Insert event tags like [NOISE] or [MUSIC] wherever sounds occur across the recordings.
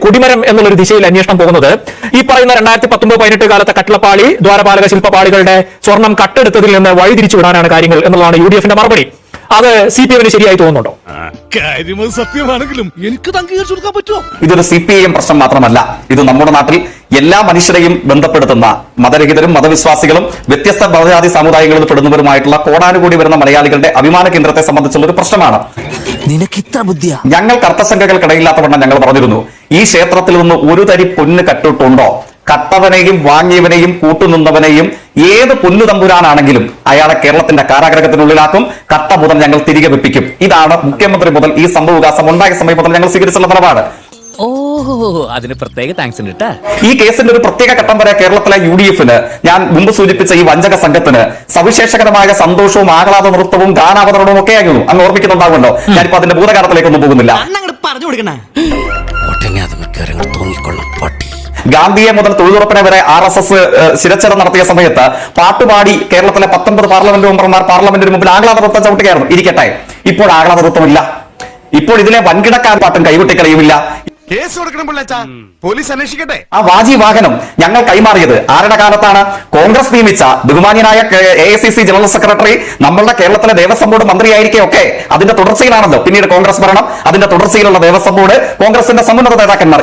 കൊടിമരം എന്നുള്ളൊരു ദിശയിൽ അന്വേഷണം പോകുന്നത്. ഈ പറയുന്ന രണ്ടായിരത്തി പത്തൊമ്പത് പതിനെട്ട് കാലത്തെ കട്ടിളപ്പാളി ദ്വാരപാലക ശില്പപാളികളുടെ സ്വർണം കട്ടെടുത്തതിൽ നിന്ന് വഴിതിരിച്ചു വിടാനാണ് കാര്യങ്ങൾ എന്നുള്ളതാണ് യു മറുപടി. അത് സി പി എമ്മിന് ശരിയായി തോന്നുന്നുണ്ടോ? കാര്യം സത്യമാണെങ്കിലും എനിക്ക് അംഗീകരിച്ചു കൊടുക്കാൻ പറ്റുമോ? ഇതൊരു സി പി ഐ എം പ്രശ്നം മാത്രമല്ല. ഇത് നമ്മുടെ നാട്ടിൽ എല്ലാ മനുഷ്യരെയും ബന്ധപ്പെടുത്തുന്ന മതരഹിതരും മതവിശ്വാസികളും വ്യത്യസ്ത മതജാതി സമുദായങ്ങളിൽ പെടുന്നവരുമായിട്ടുള്ള കോടാനുകൂടി വരുന്ന മലയാളികളുടെ അഭിമാന കേന്ദ്രത്തെ സംബന്ധിച്ചുള്ള ഒരു പ്രശ്നമാണ്. നിനക്ക് ഇത്ര ബുദ്ധിയാ? ഞങ്ങൾ കർത്തസംഖ്യകൾക്കിടയില്ലാത്തവണ്ണം ഞങ്ങൾ പറഞ്ഞിരുന്നു. ഈ ക്ഷേത്രത്തിൽ നിന്ന് ഒരു തരി പൊന്ന് കട്ടിട്ടുണ്ടോ? കട്ടവനെയും വാങ്ങിയവനെയും കൂട്ടുനിന്നവനെയും ഏത് പുല്ലു തമ്പുരാനാണെങ്കിലും അയാളെ കേരളത്തിന്റെ കാരാഗ്രഹത്തിനുള്ളിലാക്കും. കട്ട മുതൽ ഞങ്ങൾ തിരികെ വെപ്പിക്കും. ഇതാണ് മുഖ്യമന്ത്രി മുതൽ ഈ സംഭവവികാസം ഉണ്ടായ സമയം മുതൽ ഞങ്ങൾ സ്വീകരിച്ചുള്ള നിലപാട്. അതിന് പ്രത്യേക താങ്ക്സ് ഉണ്ട് ഈ കേസിന്റെ ഒരു പ്രത്യേക ഘട്ടം വരെ കേരളത്തിലെ യു ഡി എഫിന് ഞാൻ മുമ്പ് സൂചിപ്പിച്ച ഈ വഞ്ചക സംഘത്തിന് സവിശേഷകരമായ സന്തോഷവും ആഹ്ലാദ നൃത്തവും ഗാനാവതരണവും ഒക്കെ ആയിരുന്നു അങ്ങ് ഓർമ്മിക്കുന്നുണ്ടാവുമല്ലോ. ഞാനിപ്പോ അതിന്റെ ഭൂതകാലത്തിലേക്കൊന്നും പോകുന്നില്ല. പറഞ്ഞു കൊടുക്കണ. ഗാന്ധിയെ മുതൽ തൊഴിലുറപ്പിനെ വരെ ആർ എസ് എസ് ശിരച്ഛേദം നടത്തിയ സമയത്ത് പാട്ടുപാടി കേരളത്തിലെ പത്തൊമ്പത് പാർലമെന്റ് മെമ്പർമാർ പാർലമെന്റിന് മുമ്പിൽ ആഹ്ലാദ നൃത്തം ചവിട്ടുകയായിരുന്നു. ഇരിക്കട്ടെ ഇപ്പോൾ ആഹ്ലാദ ഇല്ല ഇപ്പോൾ ഇതിലെ വൻകിടക്കാർ പാട്ടും കൈവിട്ടിക്കളയുമില്ല കേസ് കൊടുക്കണം പോലീസ് അന്വേഷിക്കട്ടെ. ആ വാജി വാഹനം ഞങ്ങൾ കൈമാറിയത് ആരുടെ കാലത്താണ്? കോൺഗ്രസ് നിയമിച്ച ബഹുമാന്യനായ A C C general secretary നമ്മളുടെ കേരളത്തിലെ ദേവസ്വം ബോർഡ് മന്ത്രിയായിരിക്കെ ഒക്കെ. അതിന്റെ തുടർച്ചയിലാണല്ലോ പിന്നീട് കോൺഗ്രസ് ഭരണം. അതിന്റെ തുടർച്ചയിലുള്ള ദേവസ്വം ബോർഡ് കോൺഗ്രസിന്റെ സമുന്നത നേതാക്കന്മാർ.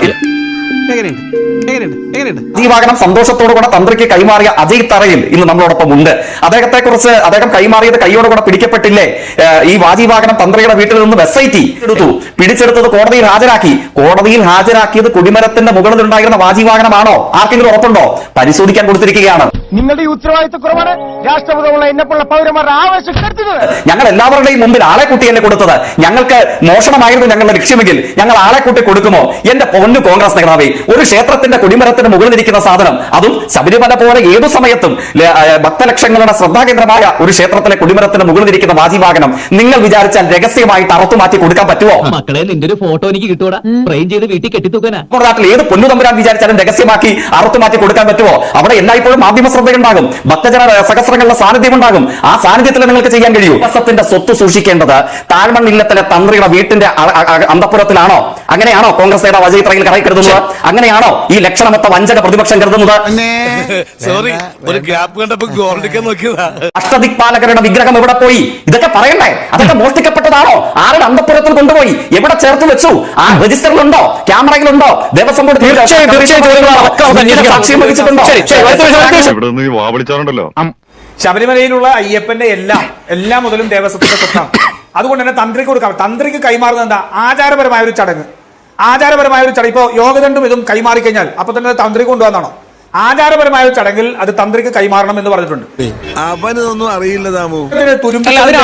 ഈ വാഹനം സന്തോഷത്തോടുകൂടെ തന്ത്രിക്ക് കൈമാറിയ അജയ് തറയിൽ ഇന്ന് നമ്മളോടൊപ്പം ഉണ്ട്. അദ്ദേഹത്തെ കുറിച്ച് അദ്ദേഹം കൈമാറിയത് കൈയോടുകൂടെ പിടിക്കപ്പെട്ടില്ലേ? ഈ വാജി വാഹനം തന്ത്രിയുടെ വീട്ടിൽ നിന്ന് വെസൈറ്റി ഐ എടുത്തു. പിടിച്ചെടുത്തത് കോടതിയിൽ ഹാജരാക്കി. കോടതിയിൽ ഹാജരാക്കിയത് കുടിമരത്തിന്റെ മുകളിൽ ഉണ്ടായിരുന്ന വാജി വാഹനമാണോ ആർക്കെങ്കിലും ഉറപ്പുണ്ടോ? പരിശോധിക്കാൻ കൊടുത്തിരിക്കുകയാണ്. നിങ്ങളുടെ ഈ ഉത്തരവാദിത്വക്കുറവാണ് രാഷ്ട്രപതിയുള്ള എന്നെപ്പോലുള്ള പൗരന്മാരുടെ ആവശ്യം കരുതുന്നത് ഞങ്ങൾ എല്ലാവരുടെയും മുമ്പിൽ ആളെ കൂട്ടിയല്ലേ കൊടുത്തത്? ഞങ്ങൾക്ക് മോഷണമായിരുന്നു ഞങ്ങളുടെ ലക്ഷ്യമെങ്കിൽ ഞങ്ങൾ ആളെ കൂട്ടി കൊടുക്കുമോ? എന്റെ പൊന്നു കോൺഗ്രസ് നേതാവേ. ഒരു ക്ഷേത്രത്തിന്റെ കൊടിമരത്തിന് മുകളിൽ ഇരിക്കുന്ന സാധനം അതും ശബരിമല പോലെ ഏതു സമയത്തും ഭക്തലക്ഷങ്ങളുടെ ശ്രദ്ധാകേന്ദ്രമായ ഒരു ക്ഷേത്രത്തിലെ കൊടിമരത്തിന് മുകളിൽ ഇരിക്കുന്ന വാജിവാഹനം നിങ്ങൾ വിചാരിച്ചാൽ രഹസ്യമായിട്ട് അറുത്തു മാറ്റി കൊടുക്കാൻ പറ്റുമോ മക്കളെ നിന്റെ ഒരു ഫോട്ടോ എനിക്ക് കിട്ടൂടാ. ഫ്രെയിം ചെയ്ത് വീട്ടിൽ കെട്ടിത്തൂക്കാനാ. നാട്ടിൽ ഏത് പൊന്നു തമ്പുരാൻ വിചാരിച്ചാലും രഹസ്യമാക്കി അറുത്തു മാറ്റി കൊടുക്കാൻ പറ്റുമോ അവിടെ എല്ലായ്പ്പോഴും മാധ്യമ ശ്രദ്ധയുണ്ടാകും ഭക്തജന സഹസ്രങ്ങളുടെ സാന്നിധ്യം ഉണ്ടാകും ആ സാന്നിധ്യത്തിൽ നിങ്ങൾക്ക് ചെയ്യാൻ കഴിയൂ. ദിവസത്തിന്റെ സ്വത്ത് സൂക്ഷിക്കേണ്ടത് താഴ്മണ്ണില്ലത്തിലെ തന്ത്രിയുടെ വീട്ടിന്റെ അന്തപുരത്തിലാണോ അങ്ങനെയാണോ കോൺഗ്രസ് നേതാവ് അജയ് ത്രയിൽ കറയി കരുതുന്നത് അങ്ങനെയാണോ ഈ ലക്ഷണമൊത്ത വഞ്ചക പ്രതിപക്ഷം കരുതുന്നത്? സോറി [LAUGHS] ഒരു ഗ്യാപ്പ് കണ്ടപ്പോ നോക്കിയതാ. അഷ്ടദിക്പാലകരുടെ വിഗ്രഹം എവിടെ പോയി? ഇതൊക്കെ പറയണ്ടേ? അതൊക്കെ മോഷ്ടിക്കപ്പെട്ടതാണോ? ആരുടെ അന്തപുരത്തിൽ കൊണ്ടുപോയി? എവിടെ ചേർത്ത് വെച്ചു? ആ രജിസ്റ്ററിലുണ്ടോ? ക്യാമറയിലുണ്ടോ? ദേവസ്വം ബോർഡ്. സാക്ഷ്യം വഹിച്ചിട്ടുണ്ടോ? ശബരിമലയിലുള്ള അയ്യപ്പന്റെ എല്ലാം എല്ലാം മുതലും ദേവസ്വത്തിന്റെ സ്വത്താണ്. അതുകൊണ്ട് തന്നെ തന്ത്രിക്ക് കൊടുക്കാം. തന്ത്രിക്ക് കൈമാറുന്നത് എന്താ? ആചാരപരമായ ഒരു ചടങ്ങ്. ആചാരപരമായ ഒരു ചടങ്ങ്. ഇപ്പോൾ യോഗദണ്ഡും ഇതും കൈമാറി കഴിഞ്ഞാൽ അപ്പൊ തന്നെ തന്ത്രി കൊണ്ടുവന്നാണോ? ആചാരപരമായ ഒരു ചടങ്ങിൽ അത് തന്ത്രിക്ക് കൈമാറണം എന്ന് പറഞ്ഞിട്ടുണ്ട്. അവനൊന്നും അറിയില്ല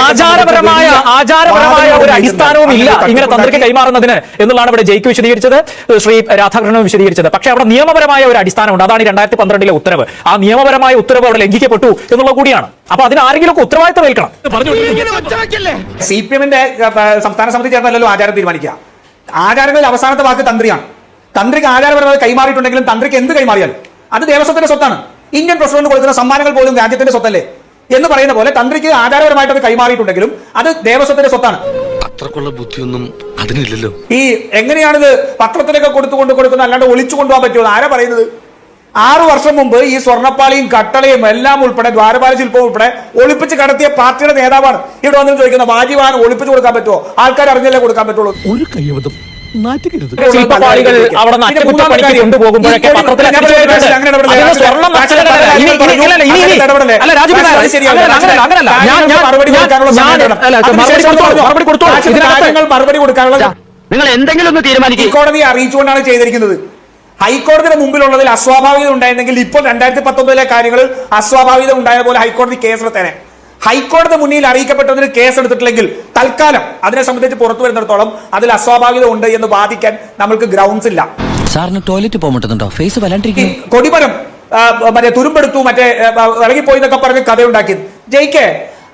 ആചാരപരമായ ആചാരപരമായ ഒരു അടിസ്ഥാനവും ഇല്ല. ഇങ്ങനെ തന്ത്രിക്ക് കൈമാറുന്നതിന് എന്നുള്ളതാണ് ഇവിടെ ജയിക്ക് വിശദീകരിച്ചത്. ശ്രീ രാധാകൃഷ്ണൻ വിശദീകരിച്ചത്. പക്ഷെ അവിടെ നിയമപരമായ ഒരു അടിസ്ഥാനമുണ്ട്. അതാണ് ഈ രണ്ടായിരത്തി പന്ത്രണ്ടിലെ ഉത്തരവ്. ആ നിയമപരമായ ഉത്തരവ് അവിടെ ലംഘിക്കപ്പെട്ടു എന്നുള്ളത് കൂടിയാണ്. അപ്പൊ അതിന് ആരെങ്കിലും ഒക്കെ ഉത്തരവാദിത്തം ഏൽക്കണം. സി പി എമ്മിന്റെ സംസ്ഥാന സമിതി ചേർന്നല്ലോ ആചാരം തീരുമാനിക്കുക. ആചാരങ്ങളിൽ അവസാനത്തെ വാക്ക് തന്ത്രിയാണ്. തന്ത്രിക്ക് ആചാരപരമായി കൈമാറിയിട്ടുണ്ടെങ്കിലും തന്ത്രിക്ക് എന്ത് കൈമാറിയാലും അത് ദേവസ്വത്തിന്റെ സ്വത്താണ്. ഇന്ത്യൻ പ്രസിഡന്റ് കൊടുക്കുന്ന സമ്മാനങ്ങൾ പോലും രാജ്യത്തിന്റെ സ്വത്തല്ലേ? എന്ന് പറയുന്ന പോലെ തന്ത്രിക്ക് ആചാരപരമായിട്ട് അത് കൈമാറിയിട്ടുണ്ടെങ്കിലും അത് ദേവസ്വത്തിന്റെ സ്വത്താണ്. അത്രക്കുള്ള ബുദ്ധിയൊന്നും അതിനില്ലല്ലോ. ഈ എങ്ങനെയാണിത് പത്രത്തിലൊക്കെ കൊടുത്തു കൊണ്ട് കൊടുക്കുന്നത് അല്ലാണ്ട് ഒളിച്ചു കൊണ്ടുപോകാൻ പറ്റുമോ? ആരാ പറയുന്നത്? ആറു വർഷം മുമ്പ് ഈ സ്വർണപ്പാളിയും കട്ടളയും എല്ലാം ഉൾപ്പെടെ ദ്വാരപാല ശില്പവും ഉൾപ്പെടെ ഒളിപ്പിച്ച് കടത്തിയ പാർട്ടിയുടെ നേതാവാണ്. ഇവിടെ വന്നിട്ട് ചോദിക്കുന്ന വാജിവാണ് ഒളിപ്പിച്ച് കൊടുക്കാൻ പറ്റുമോ? ആൾക്കാർ അറിഞ്ഞല്ലേ കൊടുക്കാൻ പറ്റുള്ളൂ? ഒരു കൈവതം ശില്പപാളികൾ അവിടെ അറ്റകുറ്റപ്പണിക്ക് കൊണ്ടുപോകുമ്പോഴൊക്കെ നിങ്ങൾ എന്തെങ്കിലും ഒന്ന് തീരുമാനിക്കും. കോടതിയെ അറിയിച്ചുകൊണ്ടാണ് ചെയ്തിരിക്കുന്നത്. ഹൈക്കോടതിയുടെ മുമ്പിലുള്ളതിൽ അസ്വാഭാവികത ഉണ്ടായിരുന്നെങ്കിൽ ഇപ്പോൾ രണ്ടായിരത്തി പത്തൊമ്പതിലെ കാര്യങ്ങളിൽ അസ്വാഭാവികത ഉണ്ടായ പോലെ ഹൈക്കോടതി കേസെടുത്തേനെ. ഹൈക്കോടതി മുന്നിൽ അറിയിക്കപ്പെട്ടതിന് കേസെടുത്തിട്ടില്ലെങ്കിൽ തൽക്കാലം അതിനെ സംബന്ധിച്ച് പുറത്തു വരുന്നിടത്തോളം അതിൽ അസ്വാഭാവികത ഉണ്ട് എന്ന് വാദിക്കാൻ നമ്മൾക്ക് ഗ്രൗണ്ട്സ് ഇല്ല. സാറിന് ടോയ്ലറ്റ് പോകുന്നുണ്ടോ ഫേസ് കൊടിമരം മറ്റേ തുരുമ്പെടുത്തു മറ്റേ ഇറങ്ങിപ്പോയി എന്നൊക്കെ പറഞ്ഞ് കഥയുണ്ടാക്കി. ജയിക്കേ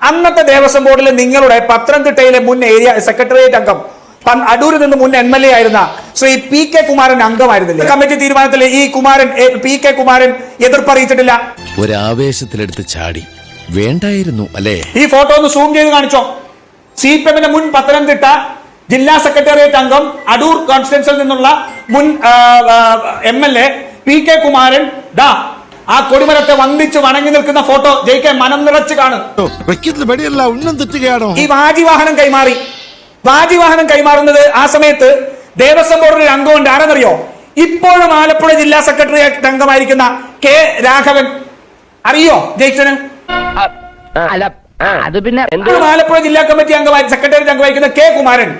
അന്നത്തെ ദേവസ്വം ബോർഡിലെ നിങ്ങളുടെ പത്തനംതിട്ടയിലെ മുൻ ഏരിയ സെക്രട്ടേറിയറ്റ് അംഗം അടൂരിൽ നിന്ന് മുൻ എം എൽ എ ആയിരുന്ന ശ്രീ പി കെ കുമാരൻ അംഗമായിരുന്നില്ല? കമ്മിറ്റി തീരുമാനത്തിൽ ഈ കുമാരൻ പി കെ കുമാരൻ എതിർപ്പറിയിച്ചിട്ടില്ല. ഒരാവേശത്തിലെടുത്ത് ചാടി. വേണ്ടായിരുന്നു അല്ലേ? ഈ ഫോട്ടോ ഒന്ന് സൂം ചെയ്ത് കാണിച്ചോ? സി പി എമ്മിന്റെ മുൻ പത്തനംതിട്ട ജില്ലാ സെക്രട്ടേറിയറ്റ് അംഗം അടൂർ കോൺസ്റ്റിറ്റ്യൻസിൽ നിന്നുള്ള മുൻ M L A P K Kumaran. ദാ ആ കൊടിമരത്തെ വന്ദിച്ച് വണങ്ങി നിൽക്കുന്ന ഫോട്ടോ ജയിക്കാൻ മനം നിറച്ച് കാണും. ഈ വാജി വാഹനം തെറ്റുകയാണോ? ഈ വാജിവാഹനം കൈമാറി. വാജിവാഹനം കൈമാറുന്നത് ആ സമയത്ത് ദേവസ്വം ബോർഡിൽ ഒരു അംഗമുണ്ട് ആരെന്നറിയോ ഇപ്പോഴും ആലപ്പുഴ ജില്ലാ സെക്രട്ടറി അംഗമായിരിക്കുന്ന കെ രാഘവൻ. അറിയോ ജയിച്ചന് ആലപ്പുഴ ജില്ലാ കമ്മിറ്റി അംഗമായി സെക്രട്ടറി അംഗമായിരിക്കുന്ന കെ കുമാരൻ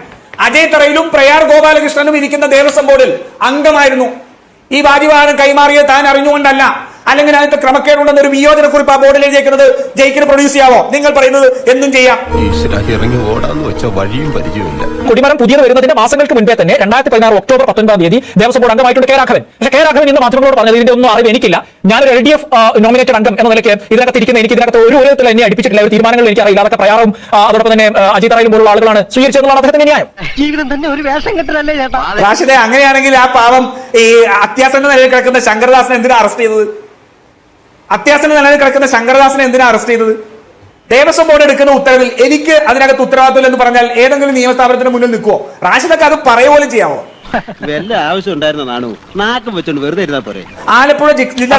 അജയ് തറയിലും പ്രയാർ ഗോപാലകൃഷ്ണനും ഇരിക്കുന്ന ദേവസ്വം ബോർഡിൽ അംഗമായിരുന്നു. ഈ വാജിവാഹനം കൈമാറിയത് താൻ അറിഞ്ഞുകൊണ്ടല്ല. അല്ലെങ്കിൽ അതിനകത്ത് ക്രമക്കേടുണ്ടെന്ന് ഒരു വിയോജന കുറിപ്പ് ആ ബോർഡിൽ എഴുതിയേക്കുന്നത് ജയിക്കിന് പ്രൊഡ്യൂസ് ചെയ്യാവോ? നിങ്ങൾ പറയുന്നത് എന്തും ചെയ്യാം. ഇറങ്ങി ഓടാന്ന് വെച്ച വഴിയും പരിചയമില്ല കൊടിമരം പുതിയത് വരുന്നതിന്റെ മാസങ്ങൾക്ക് മുൻപേ തന്നെ രണ്ടായിരത്തി പതിനാറ് ഒക്ടോബർ പത്തൊൻപതാം തീയതി ദേവസ്വം ബോർഡ് അംഗമായിട്ടുണ്ട് കെ രാഘവൻ. പക്ഷേ കെ രാഘവൻ ഇന്ന് മാധ്യമങ്ങളോട് പറഞ്ഞത് ഇതിന്റെ ഒന്നും അറിവ് എനിക്കില്ല. ഞാനൊരു എൽ ഡി എഫ് നോമിനേറ്റഡ് അംഗം എന്ന നിലയ്ക്ക് ഇതിനകത്ത് ഇരിക്കുന്ന എനിക്ക് ഇതിനകത്ത് ഒരു വിധത്തിൽ എന്നെ അടിപ്പിച്ചിട്ടില്ല. ഒരു തീരുമാനങ്ങൾ എനിക്ക് അറിയില്ല അതൊക്കെ പ്രയാറും. അതോടൊപ്പം തന്നെ അജിത് റായി പോലുള്ള ആളുകളാണ് സ്വീകരിച്ചതെന്നുള്ള അദ്ദേഹത്തിന് ന്യായം. ജീവിതം തന്നെ ഒരു വേഷം കെട്ടലല്ലേ ചേട്ടാ? അങ്ങനെയാണെങ്കിൽ ആ പാവം ഈ അത്യാസന്ന നിലയിൽ കിടക്കുന്ന ശങ്കരദാസിനെ എന്തിനാ അറസ്റ്റ് ചെയ്തത്? അത്യാസന്ന നിലയിൽ കിടക്കുന്ന ശങ്കരദാസിനെ എന്തിനാ അറസ്റ്റ് ചെയ്തത്? ദേവസ്വം ബോർഡ് എടുക്കുന്ന ഉത്തരവിൽ എനിക്ക് അതിനകത്ത് ഉത്തരവാദിത്വം എന്ന് പറഞ്ഞാൽ ഏതെങ്കിലും നിയമസ്ഥാപനത്തിന് മുന്നിൽ നിൽക്കുവോ? റാഷിദൊക്കെ അത് പറയുക ചെയ്യാവോ? വല്ല ആവശ്യം ഉണ്ടായിരുന്ന നാണു? നാക്കം വെച്ചോണ്ട് വെറുതെ ഇരുന്നാ പോരെ. ആലപ്പുഴ ജില്ലാ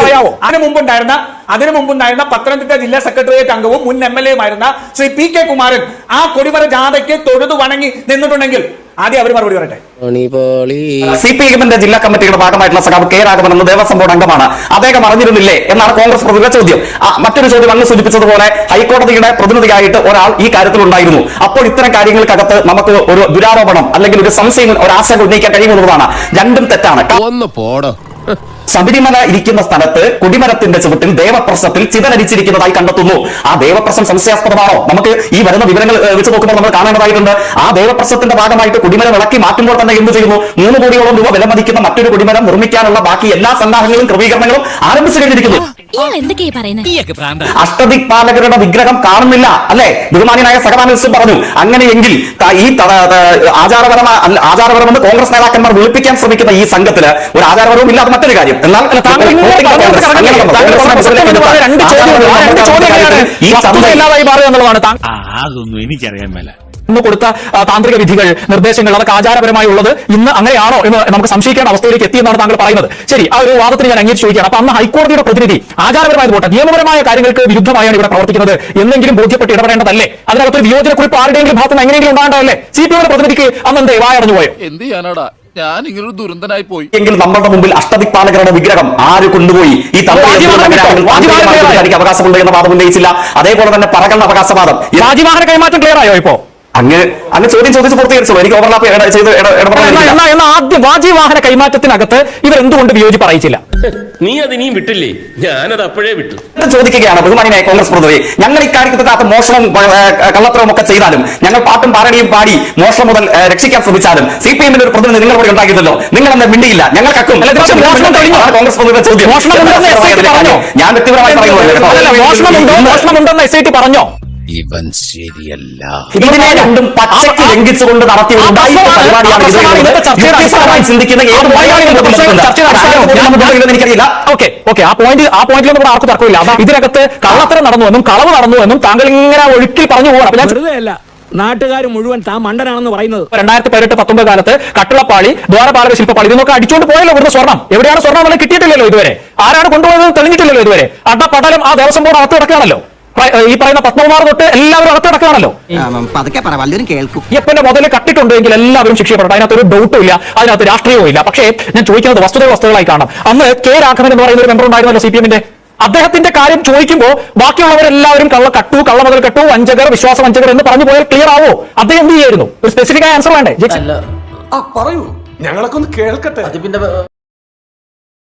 പറയാവോ? മുമ്പുണ്ടായിരുന്ന അതിനു മുമ്പുണ്ടായിരുന്ന പത്തനംതിട്ട ജില്ലാ സെക്രട്ടേറിയറ്റ് അംഗവും മുൻ എം എൽ എയുമായിരുന്ന ശ്രീ പി കെ കുമാരൻ ആ കൊടിമര ജാഥയ്ക്ക് തൊഴുതു വണങ്ങി നിന്നിട്ടുണ്ടെങ്കിൽ ആദ്യം അവർ മറുപടി പറയട്ടെ. സി പി എമ്മിന്റെ ജില്ലാ കമ്മിറ്റിയുടെ ഭാഗമായിട്ടുള്ള സഖാവ് കെ രാഘവൻ എന്ന ദേവസ്വം ബോർഡ് അംഗമാണ്. അദ്ദേഹം അറിഞ്ഞിരുന്നില്ലേ എന്നാണ് കോൺഗ്രസ് പ്രതിയുടെ ചോദ്യം. മറ്റൊരു ചോദ്യം അങ്ങ് സൂചിപ്പിച്ചതുപോലെ ഹൈക്കോടതിയുടെ പ്രതിനിധിയായിട്ട് ഒരാൾ ഈ കാര്യത്തിൽ ഉണ്ടായിരുന്നു. അപ്പോൾ ഇത്തരം കാര്യങ്ങൾക്കകത്ത് നമുക്ക് ഒരു ദുരാരോപണം അല്ലെങ്കിൽ ഒരു സംശയം ഒരു ആശങ്ക ഉന്നയിക്കാൻ കഴിയുമെന്നുള്ളതാണ്. രണ്ടും തെറ്റാണ്. ഒന്ന് പോടോ. ശബരിമല ഇരിക്കുന്ന സ്ഥലത്ത് കുടിമരത്തിന്റെ ചുവട്ടിൽ ദേവപ്രശ്നത്തിൽ ചിതലരിച്ചിരിക്കുന്നതായി കണ്ടെത്തുന്നു. ആ ദേവപ്രശ്നം സംശയാസ്പദമാണോ? നമുക്ക് ഈ വരുന്ന വിവരങ്ങൾ വെച്ച് നോക്കുമ്പോൾ നമ്മൾ കാണേണ്ടതായിട്ടുണ്ട്. ആ ദേവപ്രശ്നത്തിന്റെ ഭാഗമായിട്ട് കൊടിമരം ഇളക്കി മാറ്റുമ്പോൾ തന്നെ എന്ത് ചെയ്യുന്നു? മൂന്ന് കോടിയോളം രൂപ വിലമതിക്കുന്ന മറ്റൊരു കൊടിമരം നിർമ്മിക്കാനുള്ള ബാക്കി എല്ലാ സന്നാഹങ്ങളും ക്രമീകരണങ്ങളും ആരംഭിച്ചു കഴിഞ്ഞിരിക്കുന്നു. ഇയാൾ എന്തൊക്കെയാ പറയുന്നത് അഷ്ടദിക്പാലകരുടെ വിഗ്രഹം കാണുന്നില്ല അല്ലെ? ബഹുമാനിയനായ സഹമാനസ്യം പറഞ്ഞു അങ്ങനെയെങ്കിൽ ഈ ആചാരപരമായ ആചാരപരമെന്ന് കോൺഗ്രസ് നേതാക്കന്മാർ വിളിപ്പിക്കാൻ ശ്രമിക്കുന്ന ഈ സംഘത്തിൽ ഒരു ആചാരപരവും ഇല്ല അത് മറ്റൊരു കാര്യം. എന്നാൽ ഈ അതൊന്നും എനിക്കറിയാൻ മേല. ഇന്ന് കൊടുത്ത താന്ത്രിക വിധികൾ നിർദ്ദേശങ്ങൾ അതൊക്കെ ആചാരപരമായി ഉള്ളത് ഇന്ന് അങ്ങനെയാണോ എന്ന് നമുക്ക് സംശയിക്കേണ്ട അവസ്ഥയിലേക്ക് എത്തി എന്നാണ് താങ്കൾ പറയുന്നത്. ശരി ആ ഒരു വാദത്തിന് ഞാൻ അംഗീകരിച്ച് ചോദിക്കുകയാണ്. അപ്പൊ അന്ന് ഹൈക്കോടതിയുടെ പ്രതിനിധി ആചാരപരമായത് പോട്ടെ നിയമപരമായ കാര്യങ്ങൾക്ക് വിരുദ്ധമായാണ് ഇവിടെ പ്രവർത്തിക്കുന്നത് എന്നെങ്കിലും ബോധ്യപ്പെട്ട് ഇടപെടേണ്ടതല്ലേ? അതിനകത്ത് ഒരു വിയോജനക്കുറിപ്പ് ആരുടെയെങ്കിലും ഭാഗത്ത് നിന്ന് എങ്ങനെയെങ്കിലും ഉണ്ടാകേണ്ടതല്ലേ? സി പി എമ്മിന്റെ പ്രതിനിധിക്ക് അന്ന് എന്തേ വായടഞ്ഞു പോയോ? എന്ത് ചെയ്യാനാടാ? ഞാൻ ഇങ്ങനൊരു ദുരന്തനായി പോയി. എങ്കിൽ നമ്മുടെ മുമ്പിൽ അഷ്ടദിക്പാലകരുടെ വിഗ്രഹം ആര് കൊണ്ടുപോയി? ഈ അവകാശമുണ്ട് എന്ന വാദം ഉന്നയിച്ചില്ല. അതേപോലെ തന്നെ പറകളുടെ അവകാശവാദം. രാജിവാഹന കൈമാറ്റം ക്ലിയർ ആയോ ഇപ്പോ? അങ്ങ് അങ്ങനെ ചോദ്യം ചോദിച്ച് പൂർത്തീകരിച്ചു എനിക്ക് ഓവർലാപ്പ് ചെയ്ത് ആദ്യ വാഹന കൈമാറ്റത്തിനകത്ത് ഇവർ എന്തുകൊണ്ട് വിയോജിപ്പ് അറിയിച്ചില്ല [LAUGHS] നീ അത് ഇനിയും വിട്ടില്ലേ? ഞാനത് അപ്പോഴേ വിട്ടു. ചോദിക്കുകയാണ് ബഹുമാനിയായ കോൺഗ്രസ് പ്രതിനിധി. ഞങ്ങൾ ഇക്കാര്യത്തിനകത്ത് മോഷണവും കള്ളത്തരവും ഒക്കെ ചെയ്താലും ഞങ്ങൾ പാട്ടും പാരണിയും പാടി മോഷണം മുതൽ രക്ഷിക്കാൻ ശ്രമിച്ചാലും സി പി എമ്മിന്റെ ഒരു പ്രതിനിധി നിങ്ങൾ കൂടെ ഉണ്ടാക്കിയതല്ലോ. നിങ്ങൾ എന്നെ മിണ്ടിയില്ല ഞങ്ങൾ കക്കും കോൺഗ്രസ് പ്രതിനിധിയുടെ ചോദ്യം? ഞാൻ വ്യക്തിപരമായി പറയുന്നു മോഷണമുണ്ടോ മോഷണമുണ്ടെന്ന് എസ് ഐ ടി പറഞ്ഞോ? ഇവൻ ശരിയല്ല. ഇതിനെ രണ്ടും പച്ചയ്ക്ക് ലംഘിച്ചുകൊണ്ട് നടത്തിയ എനിക്കറിയില്ല ഓക്കെ ഓക്കെ. ആ പോയിന്റ് ആ പോയിന്റിലൊന്നും കൂടെ ആർക്കും തർക്കമില്ല. ഇതിനകത്ത് കള്ളത്തരം നടന്നു എന്നും കളവ് നടന്നു എന്നും താങ്കൾ ഇങ്ങനെ ഒഴുക്കിൽ പറഞ്ഞു പോകണം ഞാൻ അല്ല നാട്ടുകാർ മുഴുവൻ താ മണ്ടനാണെന്ന് പറയുന്നത്. രണ്ടായിരത്തി പതിനെട്ട് പത്തൊമ്പത് കാലത്ത് കട്ടളപ്പാളി ദ്വാരപാലക ശില്പപ്പാളി ഇതൊക്കെ അടിച്ചുകൊണ്ട് പോയല്ലോ ഇവിടുന്ന് സ്വർണം. എവിടെയാണ് സ്വർണം എന്നുള്ളത് കിട്ടിയിട്ടില്ലല്ലോ ഇതുവരെ. ആരാണ് കൊണ്ടുപോയത് തെളിഞ്ഞിട്ടില്ലല്ലോ ഇതുവരെ. അട്ടപ്പടലം ആ ദേവസ്വം ബോർഡ് അകത്ത് കിടക്കുകയാണല്ലോ. ഈ പറയുന്ന പത്മകുമാർ തൊട്ട് എല്ലാവരും അകത്ത് കിടക്കുകയാണല്ലോ. പതുക്കെ പറ വല്ലവരും കേൾക്കും. അയ്യപ്പന്റെ മുതൽ കട്ടിട്ടുണ്ടെങ്കിൽ എല്ലാവരും ശിക്ഷപ്പെടട്ടെ അതിനകത്ത് ഒരു ഡൗട്ടും ഇല്ല അതിനകത്ത് രാഷ്ട്രീയവും ഇല്ല. പക്ഷേ ഞാൻ ചോദിക്കുന്നത് വസ്തുത വസ്തുക്കളായി കാണാം. അന്ന് കെ രാഘവൻ എന്ന് പറയുന്ന ഒരു മെമ്പർ ഉണ്ടായിരുന്നല്ലോ സി പി എമ്മിന്റെ അദ്ദേഹത്തിന്റെ കാര്യം ചോദിക്കുമ്പോൾ ബാക്കിയുള്ളവരെല്ലാവരും കള്ള കട്ടു കള്ള മുതൽ കട്ടു വഞ്ചകർ വിശ്വാസ വഞ്ചകർ എന്ന് പറഞ്ഞു പോയാൽ ക്ലിയർ ആവോ? അദ്ദേഹം എന്ത് ചെയ്യായിരുന്നു? ഒരു സ്പെസിഫിക് ആൻസർ വേണ്ടേ? പറയൂ. ഞങ്ങളൊക്കെ ഒന്ന് കേൾക്കട്ടെ.